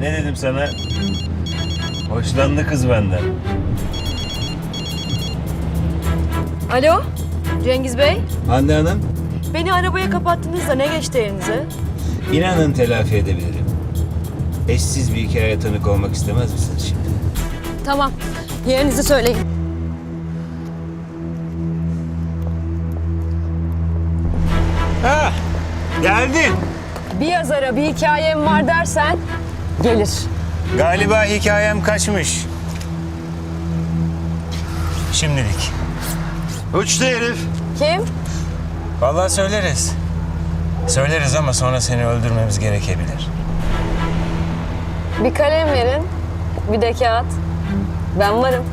Ne dedim sana? Hoşlandı kız benden. Alo, Cengiz Bey. Hande Hanım, Beni arabaya kapattınız da ne geçti elinize? inanın telafi edebilirim. Eşsiz bir hikayeye tanık olmak istemez misiniz şimdi? Tamam, yerinizi söyleyin. Ha, geldin. Bir yazara bir hikayem var dersen gelir. Galiba hikayem kaçmış. Şimdilik. Uçtu herif. Kim? Vallahi söyleriz. Söyleriz ama sonra seni öldürmemiz gerekebilir. Bir kalem verin, bir de kağıt. Ben varım.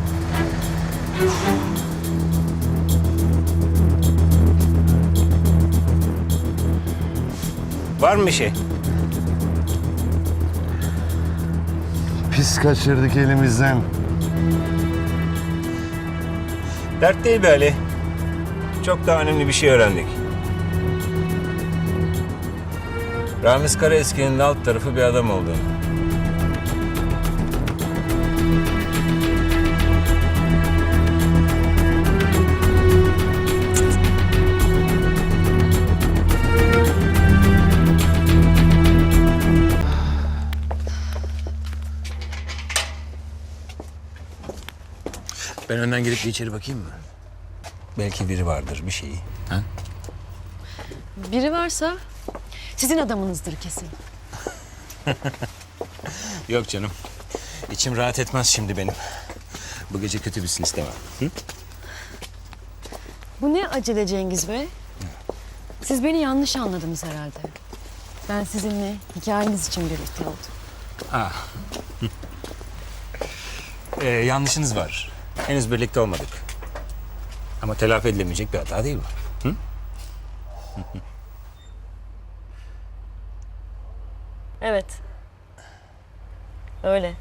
Var mı bir şey? Pis kaçırdık elimizden. Dert değil be Ali. Çok daha önemli bir şey öğrendik. Ramiz Karaeski'nin alt tarafı bir adam olduğunu. Ben önden girip bir içeri bakayım mı? Belki biri vardır bir şeyi. Ha? Biri varsa sizin adamınızdır kesin. Yok canım. İçim rahat etmez şimdi benim. Bu gece kötü bitsin istemem. Hı? Bu ne acele Cengiz Bey? Siz beni yanlış anladınız herhalde. Ben sizinle hikayeniz için birlikte oldum. Ah. Ee, yanlışınız var. Henüz birlikte olmadık. Ama telafi edilemeyecek bir hata değil bu. Evet. Öyle.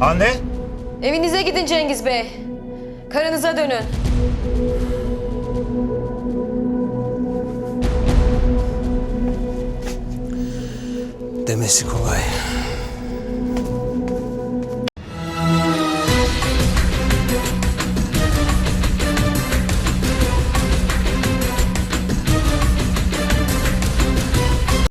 Hande? Evinize gidin Cengiz Bey. Karınıza dönün. Demesi kolay.